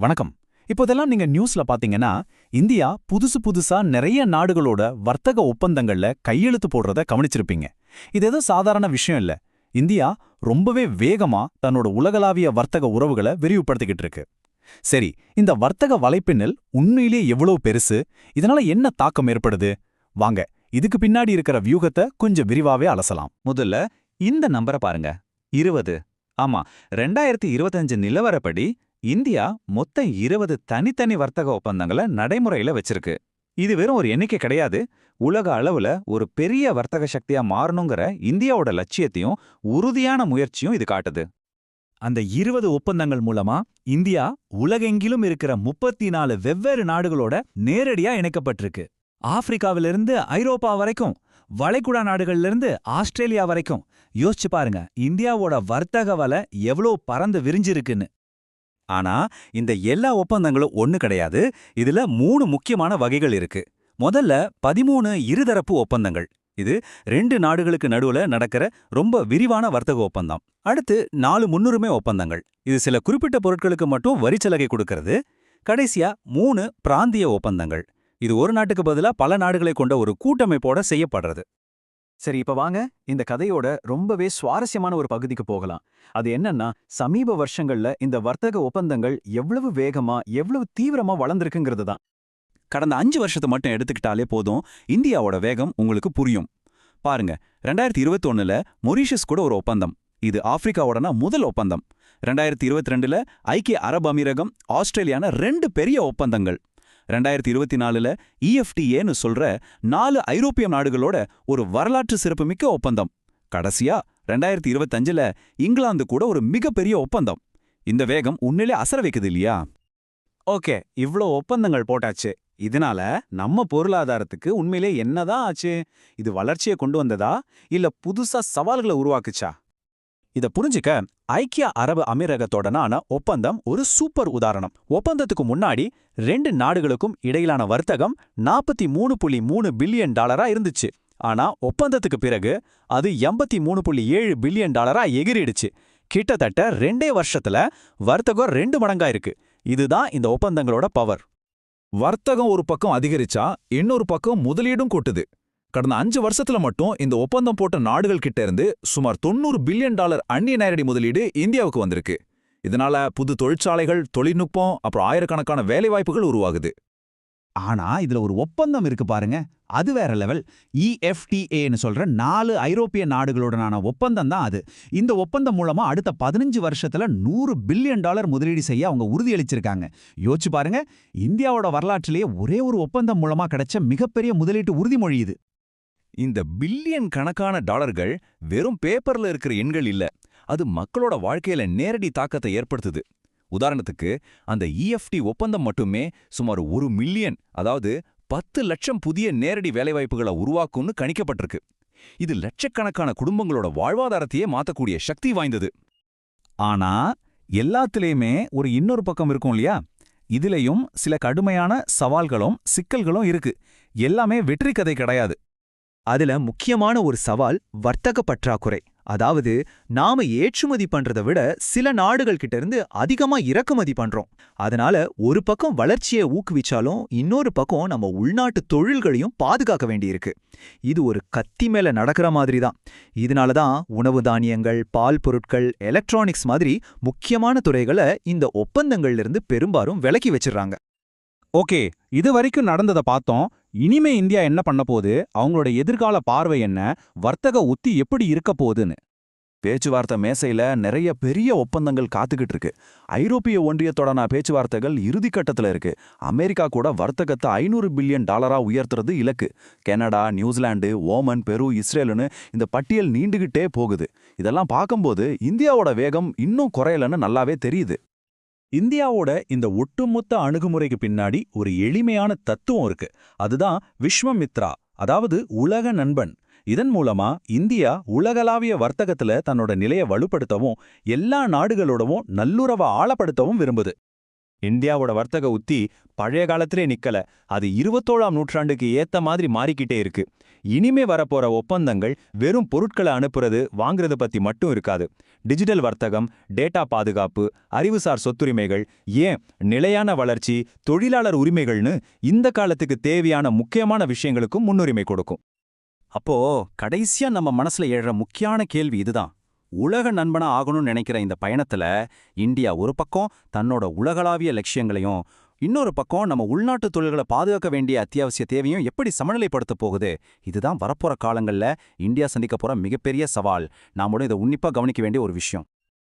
வணக்கம். இப்போதெல்லாம் நீங்க நியூஸ்ல பாத்தீங்கன்னா இந்தியா புதுசு புதுசா நிறைய நாடுகளோட வர்த்தக ஒப்பந்தங்கள்ல கையெழுத்து போடுறத கவனிச்சிருப்பீங்க. இது ஏதோ சாதாரண விஷயம் இல்ல. இந்தியா ரொம்பவே வேகமா தன்னோட உலகளாவிய வர்த்தக உறவுகளை விரிவுபடுத்திக்கிட்டு இருக்கு. சரி இந்த வர்த்தக வலைப்பின்னல் உண்மையிலே எவ்வளவு பெருசு? இதனால என்ன தாக்கம் ஏற்படுது? வாங்க இதுக்கு பின்னாடி இருக்கிற வியூகத்தை கொஞ்சம் விரிவாவே அலசலாம். முதல்ல இந்த நம்பரை பாருங்க. இருபது. ஆமா ரெண்டாயிரத்தி இருபத்தஞ்சு நிலவரப்படி இந்தியா மொத்தம் இருபது தனித்தனி வர்த்தக ஒப்பந்தங்களை நடைமுறையில வச்சிருக்கு. இது வெறும் ஒரு எண்ணிக்கை கிடையாது. உலக அளவுல ஒரு பெரிய வர்த்தக சக்தியா மாறணுங்கிற இந்தியாவோட லட்சியத்தையும் உறுதியான முயற்சியும் இது காட்டுது. அந்த இருபது ஒப்பந்தங்கள் மூலமா இந்தியா உலகெங்கிலும் இருக்கிற முப்பத்தி நாலு வெவ்வேறு நாடுகளோட நேரடியா இணைக்கப்பட்டிருக்கு. ஆப்பிரிக்காவிலிருந்து ஐரோப்பா வரைக்கும் வளைகுடா நாடுகள்ல ஆஸ்திரேலியா வரைக்கும். யோசிச்சு பாருங்க இந்தியாவோட வர்த்தக வலை எவ்வளோ பறந்து விரிஞ்சிருக்குன்னு. ஆனா இந்த எல்லா ஒப்பந்தங்களும் ஒன்னு கிடையாது. இதுல மூணு முக்கியமான வகைகள் இருக்கு. முதல்ல பதிமூணு இருதரப்பு ஒப்பந்தங்கள். இது ரெண்டு நாடுகளுக்கு நடுவுல நடக்கிற ரொம்ப விரிவான வர்த்தக ஒப்பந்தம். அடுத்து நாலு முன்னுரிமை ஒப்பந்தங்கள். இது சில குறிப்பிட்ட பொருட்களுக்கு மட்டும் வரிச்சலகை கொடுக்கறது. கடைசியா மூணு பிராந்திய ஒப்பந்தங்கள். இது ஒரு நாட்டுக்கு பதிலா பல நாடுகளை கொண்ட ஒரு கூட்டமைப்போட செய்யப்படுறது. சரி இப்ப வாங்க. இந்த கதையோட ரொம்பவே சுவாரஸ்யமான ஒரு பகுதிக்கு போகலாம். அது என்னன்னா சமீப வருஷங்கள்ல இந்த வர்த்தக ஒப்பந்தங்கள் எவ்வளவு வேகமா எவ்வளவு தீவிரமா வளர்ந்துருக்குங்கிறது தான் கடந்த அஞ்சு வருஷத்தை மட்டும் எடுத்துக்கிட்டாலே போதும் இந்தியாவோட வேகம் உங்களுக்கு புரியும். பாருங்க ரெண்டாயிரத்தி இருபத்தொன்னுல மொரீஷியஸ் கூட ஒரு ஒப்பந்தம். இது ஆப்பிரிக்காவோடனா முதல் ஒப்பந்தம். ரெண்டாயிரத்தி இருபத்தி ரெண்டுல ஐக்கிய அரபு அமீரகம் ஆஸ்திரேலியான ரெண்டு பெரிய ஒப்பந்தங்கள். ரெண்டாயிரத்தி இருபத்தி நாலுல இஎஃப்டிஏன்னு சொல்ற நாலு ஐரோப்பிய நாடுகளோட ஒரு வரலாற்று சிறப்புமிக்க ஒப்பந்தம். கடைசியா ரெண்டாயிரத்தி இருபத்தஞ்சுல இங்கிலாந்து கூட ஒரு மிகப்பெரிய ஒப்பந்தம். இந்த வேகம் உன்னிலே அசர வைக்குது இல்லையா? ஓகே இவ்ளோ ஒப்பந்தங்கள் போட்டாச்சு. இதனால நம்ம பொருளாதாரத்துக்கு உண்மையிலே என்னதான் ஆச்சு? இது வளர்ச்சியை கொண்டு வந்ததா? இல்ல புதுசா சவால்களை உருவாக்குச்சா? இத புரிஞ்சுக்க ஐக்கிய அரபு அமீரகத்தோடனான ஒப்பந்தம் ஒரு சூப்பர் உதாரணம். ஒப்பந்தத்துக்கு முன்னாடி ரெண்டு நாடுகளுக்கும் இடையிலான வர்த்தகம் நாற்பத்தி மூணு புள்ளி மூணு பில்லியன் டாலரா இருந்துச்சு. ஆனா ஒப்பந்தத்துக்கு பிறகு அது எண்பத்தி மூணு புள்ளி ஏழு பில்லியன் டாலரா எகிரிடுச்சு. கிட்டத்தட்ட ரெண்டே வருஷத்துல வர்த்தகம் ரெண்டு மடங்காயிருக்கு இதுதான் இந்த ஒப்பந்தங்களோட பவர் வர்த்தகம் ஒரு பக்கம் அதிகரிச்சா இன்னொரு பக்கம் முதலீடும் கூட்டுது. கடந்த அஞ்சு வருஷத்துல மட்டும் இந்த ஒப்பந்தம் போட்ட நாடுகள் கிட்ட இருந்து சுமார் தொண்ணூறு பில்லியன் டாலர் அந்நிய நேரடி முதலீடு இந்தியாவுக்கு வந்திருக்கு. இதனால புது தொழிற்சாலைகள் தொழில்நுட்பம் அப்புறம் ஆயிரக்கணக்கான வேலைவாய்ப்புகள் உருவாகுது. ஆனா இதுல ஒரு ஒப்பந்தம் இருக்கு பாருங்க. அது வேற லெவல். இஎஃப்டிஏன்னு சொல்ற நாலு ஐரோப்பிய நாடுகளுடனான ஒப்பந்தம் தான் அது. இந்த ஒப்பந்தம் மூலமா அடுத்த பதினஞ்சு வருஷத்துல நூறு பில்லியன் டாலர் முதலீடு செய்ய அவங்க உறுதியளிச்சிருக்காங்க. யோசிச்சு பாருங்க. இந்தியாவோட வரலாற்றிலேயே ஒரே ஒரு ஒப்பந்தம் மூலமா கிடைச்ச மிகப்பெரிய முதலீட்டு உறுதிமொழி இது. இந்த பில்லியன் கணக்கான டாலர்கள் வெறும் பேப்பர்ல இருக்கிற எண்கள் இல்ல. அது மக்களோட வாழ்க்கையில நேரடி தாக்கத்தை ஏற்படுத்துது. உதாரணத்துக்கு அந்த இஎஃப்டி ஒப்பந்தம் மட்டுமே சுமார் ஒரு மில்லியன் அதாவது பத்து லட்சம் புதிய நேரடி வேலைவாய்ப்புகளை உருவாக்கும்னு கணிக்கப்பட்டிருக்கு. இது லட்சக்கணக்கான குடும்பங்களோட வாழ்வாதாரத்தையே மாத்தக்கூடிய சக்தி வாய்ந்தது. ஆனா எல்லாத்துலயுமே ஒரு இன்னொரு பக்கம் இருக்கும் இல்லையா? இதுலயும் சில கடுமையான சவால்களும் சிக்கல்களும் இருக்கு. எல்லாமே வெற்றி கதை கிடையாது. அதுல முக்கியமான ஒரு சவால் வர்த்தக பற்றாக்குறை. அதாவது நாம ஏற்றுமதி பண்றதை விட சில நாடுகள் கிட்ட இருந்து அதிகமா இறக்குமதி பண்றோம். அதனால ஒரு பக்கம் வளர்ச்சியை ஊக்குவிச்சாலும் இன்னொரு பக்கம் நம்ம உள்நாட்டு தொழில்களையும் பாதுகாக்க வேண்டியிருக்கு. இது ஒரு கத்தி மேல நடக்கிற மாதிரி தான் இதனால தான் உணவு தானியங்கள் பால் பொருட்கள் எலக்ட்ரானிக்ஸ் மாதிரி முக்கியமான துறைகளை இந்த ஒப்பந்தங்கள்ல இருந்து பெரும்பாலும் விலக்கி வச்சிடறாங்க. ஓகே இது வரைக்கும் நடந்ததை பார்த்தோம். இனிமே இந்தியா என்ன பண்ண போகுது? அவங்களோட எதிர்கால பார்வை என்ன? வர்த்தக உத்தி எப்படி இருக்க போகுதுன்னு. பேச்சுவார்த்தை மேசையில நிறைய பெரிய ஒப்பந்தங்கள் காத்துக்கிட்டு இருக்கு. ஐரோப்பிய ஒன்றியத்தோடனா பேச்சுவார்த்தைகள் இறுதிக்கட்டத்துல இருக்கு. அமெரிக்கா கூட வர்த்தகத்தை ஐநூறு பில்லியன் டாலரா உயர்த்துறது இலக்கு. கனடா நியூசிலாந்து ஓமன் பெரு இஸ்ரேலுன்னு இந்த பட்டியல் நீண்டுகிட்டே போகுது. இதெல்லாம் பார்க்கும்போது இந்தியாவோட வேகம் இன்னும் குறையலன்னு நல்லாவே தெரியுது. இந்தியாவோட இந்த ஒட்டுமொத்த அணுகுமுறைக்கு பின்னாடி ஒரு எளிமையான தத்துவம் இருக்கு. அதுதான் விஸ்வமித்ரா அதாவது உலக நண்பன். இதன் மூலமா இந்தியா உலகளாவிய வர்த்தகத்துல தன்னோட நிலையை வலுப்படுத்தவும் எல்லா நாடுகளோடவும் நல்லுறவை ஆழப்படுத்தவும் விரும்புது. இந்தியாவோட வர்த்தக உத்தி பழைய காலத்திலே நிக்கல. அது இருபத்தோழாம் நூற்றாண்டுக்கு ஏத்த மாதிரி மாறிக்கிட்டே இருக்கு. இனிமே வரப்போற ஒப்பந்தங்கள் வெறும் பொருட்களை அனுப்புறது வாங்குறது பத்தி மட்டும் இருக்காது. டிஜிட்டல் வர்த்தகம் டேட்டா பாதுகாப்பு அறிவுசார் சொத்துரிமைகள் ஏன் நிலையான வளர்ச்சி தொழிலாளர் உரிமைகள்னு இந்த காலத்துக்கு தேவையான முக்கியமான விஷயங்களுக்கும் முன்னுரிமை கொடுக்கும். அப்போ கடைசியா நம்ம மனசுல எழுற முக்கியமான கேள்வி இதுதான். உலக நண்பனா ஆகணும்னு நினைக்கிற இந்த பயணத்துல இந்தியா ஒரு பக்கம் தன்னோட உலகளாவிய லட்சியங்களையும் இன்னொரு பக்கம் நம்ம உள்நாட்டு தொழில்களை பாதுகாக்க வேண்டிய அத்தியாவசிய தேவையும் எப்படி சமநிலைப்படுத்த போகுது? இதுதான் வரப்போற காலங்கள்ல இந்தியா சந்திக்க போற மிகப்பெரிய சவால். நாமளும் இதை உன்னிப்பா கவனிக்க வேண்டிய ஒரு விஷயம்.